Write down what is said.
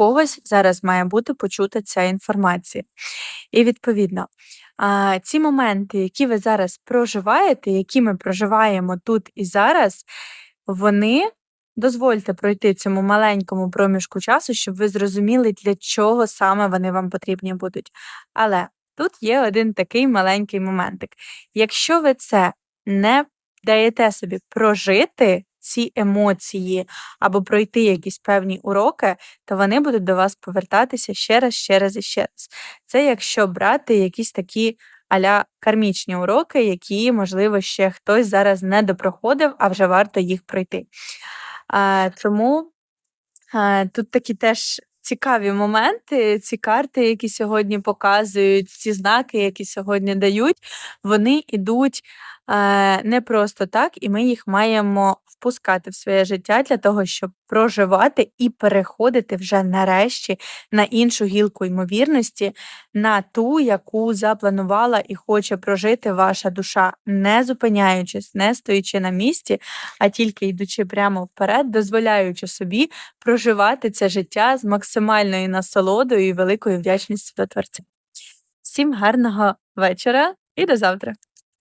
когось зараз має бути почута ця інформація. І відповідно, ці моменти, які ви зараз проживаєте, які ми проживаємо тут і зараз, вони дозвольте пройти цьому маленькому проміжку часу, щоб ви зрозуміли, для чого саме вони вам потрібні будуть. Але тут є один такий маленький моментик. Якщо ви це не даєте собі прожити ці емоції або пройти якісь певні уроки, то вони будуть до вас повертатися ще раз, ще раз і ще раз. Це якщо брати якісь такі а-ля кармічні уроки, які, можливо, ще хтось зараз не допроходив, а вже варто їх пройти. А, Тому а, тут такі теж цікаві моменти, ці карти, які сьогодні показують, ці знаки, які сьогодні дають, вони йдуть не просто так, і ми їх маємо впускати в своє життя для того, щоб проживати і переходити вже нарешті на іншу гілку ймовірності, на ту, яку запланувала і хоче прожити ваша душа, не зупиняючись, не стоячи на місці, а тільки йдучи прямо вперед, дозволяючи собі проживати це життя з максимальною насолодою і великою вдячністю до Творця. Всім гарного вечора і до завтра!